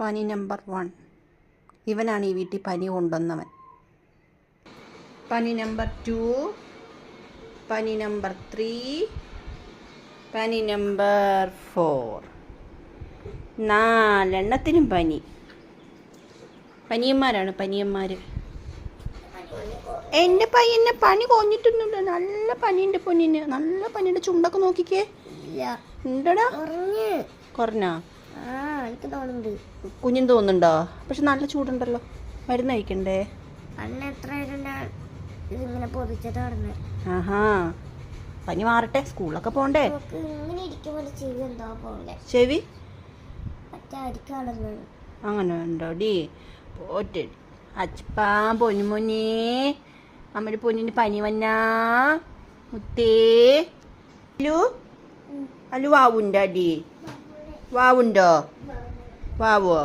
പനി number one. ഇവനാണ് ഈ വീട്ടിൽ പനി കൊണ്ടുവന്നവൻ. പനി നമ്പർ ടു. പനി നമ്പർ ത്രീ. പനി നമ്പർ ഫോർ. നാലെണ്ണത്തിനും പനി. പനിയന്മാരാണ് പനിയന്മാർ എന്റെ പയ്യനെ പനി കൊഞ്ഞിട്ടൊന്നുമില്ല നല്ല പനിയുണ്ട് പൊന്നിന്. നല്ല പനിയുടെ ചുണ്ടൊക്കെ നോക്കിക്കേ. ഇല്ല. ഉണ്ടടാ. കുറഞ്ഞ്. എനിക്ക് തോന്നുന്നുണ്ട് കുഞ്ഞിന് തോന്നുന്നുണ്ടോ? പക്ഷെ നല്ല ചൂടുണ്ടല്ലോ. മരുന്ന് കഴിക്കണ്ടേ? അന്ന് എത്ര ഇതിങ്ങനെ പൊതിച്ചിട്ട് ആഹാ. പനി മാറട്ടെ സ്കൂളിലൊക്കെ പോണ്ടേ? ഇങ്ങനെ ഇരിക്കുമ്പോൾ ചെവി എന്തോ പോലെ. ചെവി? അങ്ങനെ ഉണ്ടോടി? പോറ്റ്. അച്ഛപ്പാ പൊന്നു പൊന്നേ അമ്മയുടെ പൊന്നിന് പനി വന്നാ? മുത്തേ. അലു? അലു വാവുണ്ടോ അടി. വാവുണ്ടോ? വാവോ?